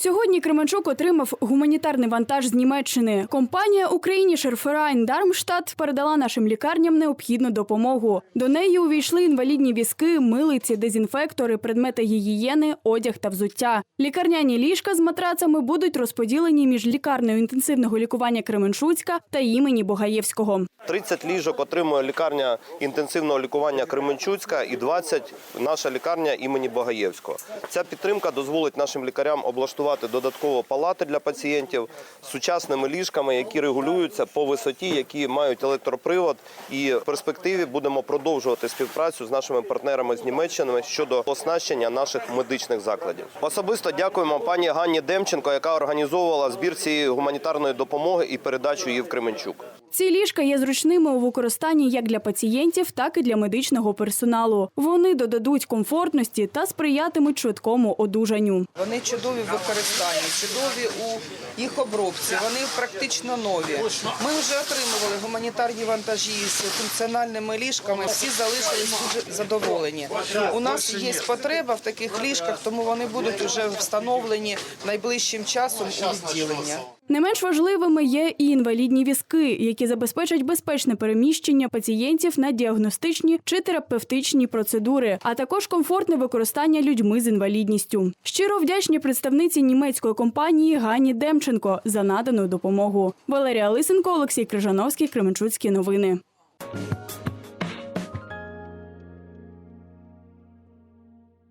Сьогодні Кременчук отримав гуманітарний вантаж з Німеччини. Компанія Україні Шерферайн Дармштадт передала нашим лікарням необхідну допомогу. До неї увійшли інвалідні візки, милиці, дезінфектори, предмети гігієни, одяг та взуття. Лікарняні ліжка з матрацами будуть розподілені між лікарнею інтенсивного лікування Кременчуцька та імені Богаєвського. 30 ліжок отримує лікарня інтенсивного лікування Кременчуцька і 20 – наша лікарня імені Богаєвського. Ця підтримка дозволить нашим лікарям облаштувати додатково палати для пацієнтів з сучасними ліжками, які регулюються по висоті, які мають електропривод. І в перспективі будемо продовжувати співпрацю з нашими партнерами з Німеччини щодо оснащення наших медичних закладів. Особисто дякуємо пані Ганні Демченко, яка організовувала збір цієї гуманітарної допомоги і передачу її в Кременчук. Ці ліжка є зручними у використанні як для пацієнтів, так і для медичного персоналу. Вони додадуть комфортності та сприятимуть швидкому одужанню. Вони чудові в використанні, чудові у їх обробці. Вони практично нові. Ми вже отримували гуманітарні вантажі з функціональними ліжками. Всі залишились дуже задоволені. У нас є потреба в таких ліжках, тому вони будуть вже встановлені найближчим часом у відділення. Не менш важливими є і інвалідні візки, які забезпечать безпечне переміщення пацієнтів на діагностичні чи терапевтичні процедури, а також комфортне використання людьми з інвалідністю. Щиро вдячні представниці німецької компанії Гані Демченко за надану допомогу. Валерія Лисенко, Олексій Крижановський, Кременчуцькі новини.